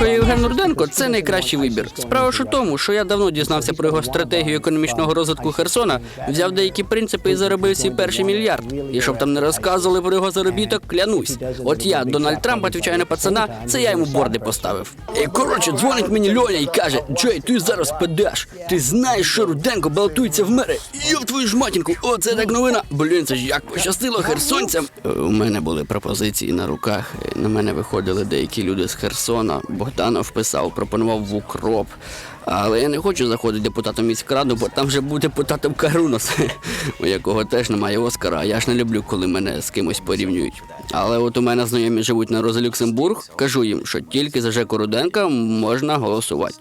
що Євген Руденко це найкращий вибір. Справа ж у тому, що я давно дізнався про його стратегію економічного розвитку Херсона, взяв деякі принципи і заробив свій перший мільярд. І щоб там не розказували про його заробіток, клянусь. От я, Дональд Трамп, отвічаю на пацана, це я йому борди поставив. І коротше, дзвонить мені Льоня і каже: Джей, ти зараз падеш. Ти знаєш, що Руденко балотується в мери. Йоп твою ж матінку, оце так новина. Блін, це ж як пощастило херсонцям. Е, У мене були пропозиції на руках. На мене виходили деякі люди з Херсона. Богданов писав, пропонував в укроп. Але я не хочу заходити депутатом міськраду, бо там вже був депутатом Карунос, у якого теж немає Оскара. Я ж не люблю, коли мене з кимось порівнюють. Але от у мене знайомі живуть на Роза Люксембург. Кажу їм, що тільки за Жеку Руденка можна голосувати.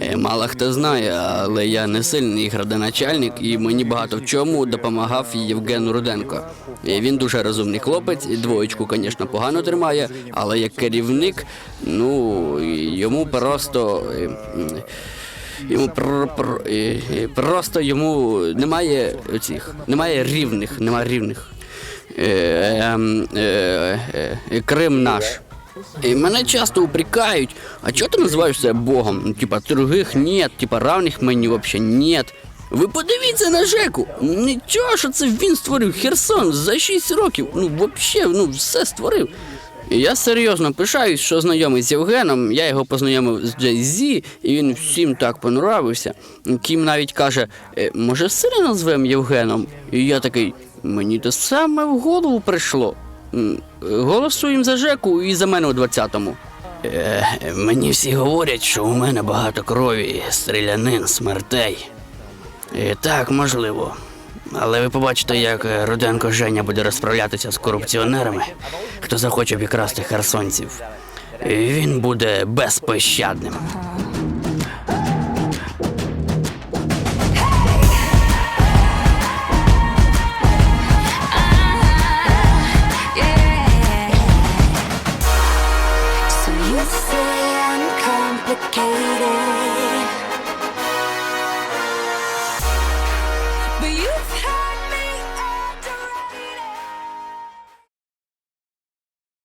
Е, Мало хто знає, але я не сильний градоначальник, і мені багато в чому допомагав Євген Руденко. І він дуже розумний хлопець, і двоєчку, звісно, погано тримає, але як керівник, ну йому просто. е, Йому е, е, просто йому немає цих, немає рівних, немає рівних. Е, ем, е, е, е, Крим наш. І мене часто упрекають, а чого ти називаєш себе Богом? Ну, типа, других нет, типа равних мені вообще нет. Ви подивіться на Жеку. Нічого, що це він створив Херсон за 6 років. Ну, вообще, ну, все створив. Я серйозно пишаюсь, що знайомий з Євгеном, я його познайомив з Джей Зі, і він всім так понравився. Кім навіть каже, «Е, може, сина назвемо Євгеном? І я такий, мені те саме в голову прийшло. Голосуємо за Жеку і за мене у 20-му. Е, мені всі говорять, що у мене багато крові, стрілянин, смертей. І так, можливо. Але ви побачите, як е, Руденко Женя буде розправлятися з корупціонерами, хто захоче обікрасти херсонців. І він буде безпощадним. けれ